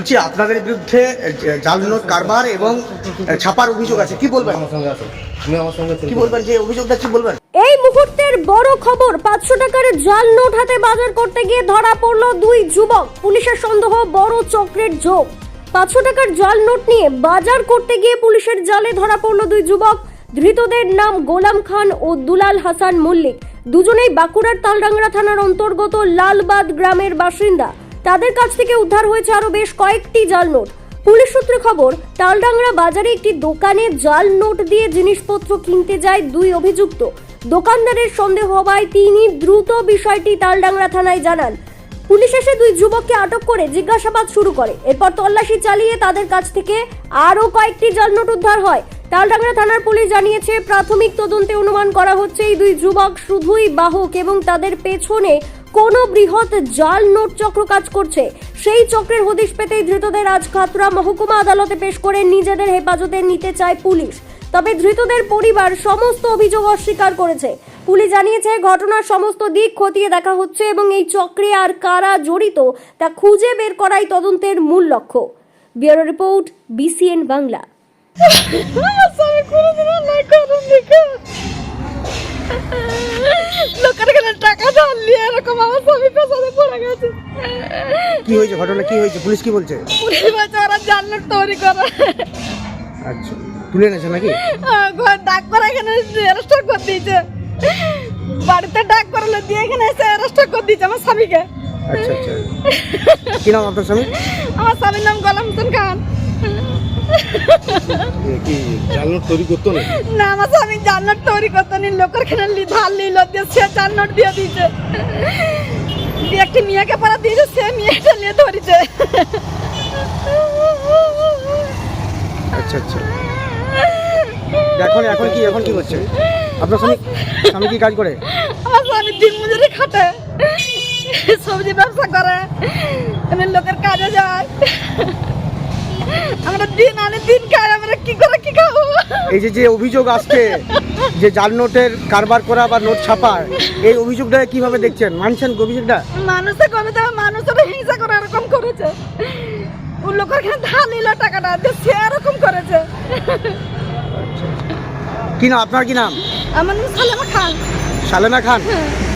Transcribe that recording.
বলছি আপনাদের বিরুদ্ধে জাল নোট কারবার এবং ছাপার অভিযোগ আছে কি বলবেন? কি যে অভিযোগটা কি এই মুহূর্তের বড় খবর পাঁচশো টাকার জাল নোট হাতে বাজার করতে গিয়ে ধরা পড়ল দুই যুবক। পুলিশের সন্দেহ বড় চক্রের যোগ পাঁচশো টাকার জাল নোট নিয়ে বাজার করতে গিয়ে পুলিশের জালে ধরা পড়ল দুই যুবক। ধৃতদের নাম গোলাম খান ও দুলাল হাসান মল্লিক। দুজনেই বাঁকুড়ার তালডাংরা থানার অন্তর্গত লালবাদ গ্রামের বাসিন্দা। তাদের কাছ থেকে উদ্ধার হয়েছে আরও বেশ কয়েকটি জাল নোট। পুলিশ সূত্রে খবর, তালডাংরা বাজারে একটি দোকানে জাল নোট দিয়ে জিনিসপত্র কিনতে যায় দুই অভিযুক্ত। দোকানদারের সন্দেহ হওয়ায় তিনি দ্রুত বিষয়টি তালডাংরা থানায় জানান। পুলিশ এসে দুই যুবককে আটক করে জিজ্ঞাসাবাদ শুরু করে। এরপর তল্লাশি চালিয়ে তাদের কাছ থেকে আরও কয়েকটি জাল নোট উদ্ধার হয়। তালডাংরা থানার পুলিশ জানিয়েছে, প্রাথমিক তদন্তে অনুমান করা হচ্ছে, এই দুই যুবক শুধুই বাহক এবং তাদের পেছনে কোনো বৃহৎ জাল নোট চক্র কাজ করছে। সেই চক্রের হদিশ পেতেই ধৃতদের আজ খাতড়া মহকুমা আদালতে পেশ করে নিজেদের হেফাজতে নিতে চায় পুলিশ। তবে ধৃতদের পরিবার সমস্ত অভিযোগ অস্বীকার করেছে। পুলিশ জানিয়েছে, ঘটনার সমস্ত দিক খতিয়ে দেখা হচ্ছে এবং এই চক্রে আর কারা জড়িত তা খুঁজে বের করাই তদন্তের মূল লক্ষ্য। Bureau report, BCN Bangla. এরকম আমার স্বামী পেছনে পড়ে গেছে। কি হয়েছে ঘটনা? কি হয়েছে? পুলিশ কি বলছে? পুলিশ বলছে ওরা জানলার তৈরি করে। আচ্ছা। তুলে এনেছে নাকি? ডাক করে এখানে অ্যারেস্ট করে দিয়েছে। বাড়িতে ডাক করলে দিয়ে এখানে এসে অ্যারেস্ট করে দিয়েছে আমার স্বামীকে। আচ্ছা আচ্ছা। কি নাম আপনার স্বামী আমার স্বামীর নাম গোলাম হোসেন খান। কি তৈরি করতো না না আমার স্বামী জান্নার তৈরি করতে নি লোকের খেলে ধার নিল দিয়ে সে জান্নার দিয়ে দিয়েছে। দিয়ে একটি মেয়েকে পাড়া দিয়েছে সে মেয়েটা নিয়ে ধরেছে। আচ্ছা আচ্ছা। এখন এখন কি এখন কি করছে? আপনার স্বামী স্বামী কি কাজ করে? আমার স্বামী দিন মজুরি খাটে সবজি ব্যবসা করে লোকের কাজে যায়। আমরা দিন আনে দিন খাই আমরা কি করে কি খাব? এই যে যে অভিযোগ আসছে যে জাল নোটের কারবার করা বা নোট ছাপা এই অভিযোগটা কীভাবে দেখছেন? মানছেন অভিযোগটা? মানুষে কমে দেবে মানুষের হিংসা করে এরকম করেছে। ও লোকের এখানে ধার নিল টাকাটা সে এরকম করেছে। কি নাম আপনার কি নাম? আমার নাম সালেমা খান। সালেমা খান?